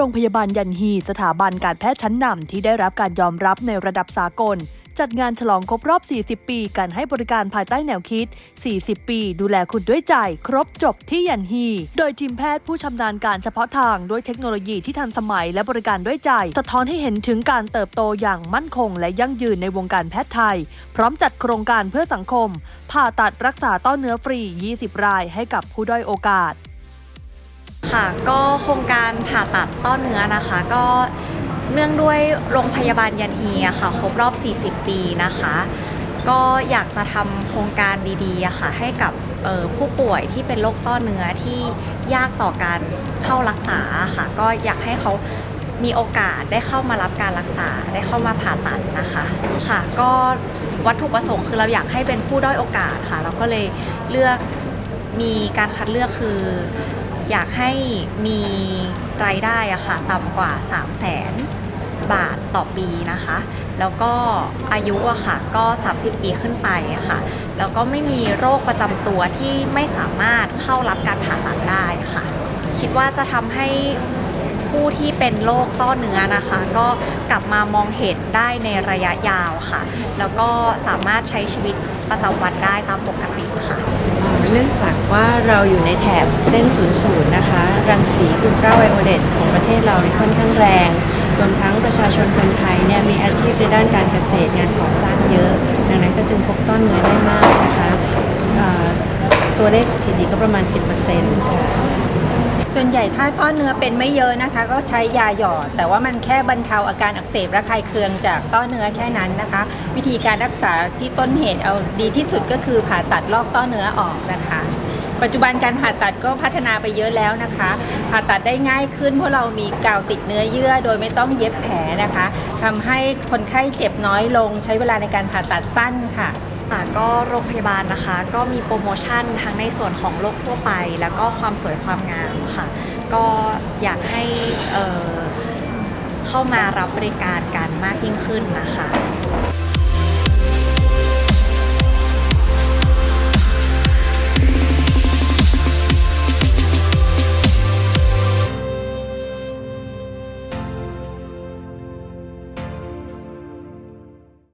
โรงพยาบาลยันฮี สถาบันการแพทย์ชั้นนำที่ได้รับการยอมรับในระดับสากล จัดงานฉลองครบรอบ 40 ปี การให้บริการภายใต้แนวคิด 40 ปี ดูแลคุณด้วยใจ ครบจบที่ยันฮี โดยทีมแพทย์ผู้ชำนาญการเฉพาะทางด้วยเทคโนโลยีที่ทันสมัยและบริการด้วยใจ สะท้อนให้เห็นถึงการเติบโตอย่างมั่นคง และยั่งยืนในวงการแพทย์ไทย พร้อมจัดโครงการเพื่อสังคม ผ่าตัดรักษาต้อเนื้อฟรี 20 รายให้กับผู้ด้อยโอกาส ค่ะ ก็โครงการผ่าตัดต้อเนื้อนะคะ ก็เนื่องด้วยโรงพยาบาลยันฮีอะค่ะ ครบรอบ 40 ปีนะคะ ก็อยากจะทำโครงการดีๆอะค่ะ ให้กับผู้ป่วยที่เป็นโรคต้อเนื้อที่ยากต่อการเข้ารักษาค่ะ ก็อยากให้เขามีโอกาสได้เข้ามารับการรักษาได้เข้ามาผ่าตัดนะคะค่ะ ก็วัตถุประสงค์คือเราอยากให้เป็นผู้ด้อยโอกาสค่ะ เราก็เลยเลือกมีการคัดเลือกคือ อยากให้มีรายได้อะค่ะต่ำกว่า 3 0 0แสนบาทต่อปีนะคะ แล้วก็อายุอะค่ะก็ 30 ปีขึ้นไปอะค่ะ แล้วก็ไม่มีโรคประจำตัวที่ไม่สามารถเข้ารับการผ่าตัดได้ค่ะ คิดว่าจะทำให้ ผู้ที่เป็นโรคต้อเนื้อนะคะ ก็กลับมามองเห็นได้ในระยะยาวค่ะ แล้วก็สามารถใช้ชีวิตประจำวันได้ตามปกติค่ะเนื่องจากว่าเราอยู่ในแถบเส้นศูนย์ศูนย์นะคะ รังสีอุลตราไวโอเลตของประเทศเราเนี่ยค่อนข้างแรงรวมทั้งประชาชนคนไทยเนี่ยมีอาชีพในด้านการเกษตรงานก่อสร้างเยอะ ดังนั้นก็จึงพบต้อนเนื้อได้มากนะคะตัวเลขสถิติก็ประมาณ 10%ค่ะ ส่วนใหญ่ถ้าก้อนเนื้อเป็นไม่เยอะนะคะ ก็ใช้ยาหยอด แต่ว่ามันแค่บรรเทาอาการอักเสบระคายเคืองจากต้อเนื้อแค่นั้นนะคะ วิธีการรักษาที่ต้นเหตุเอาดีที่สุดก็คือผ่าตัดลอกต้อเนื้อออกนะคะปัจจุบันการผ่าตัดก็พัฒนาไปเยอะแล้วนะคะ ผ่าตัดได้ง่ายขึ้นเพราะเรามีกาวติดเนื้อเยื่อ โดยไม่ต้องเย็บแผลนะคะทำให้คนไข้เจ็บน้อยลง ใช้เวลาในการผ่าตัดสั้นค่ะ ค่ะก็โรงพยาบาลนะคะ ก็มีโปรโมชั่นทั้งในส่วนของโรคทั่วไป แล้วก็ความสวยความงามค่ะ ก็อยากให้เเข้ามารับบริการกันมากยิ่งขึ้นนะคะ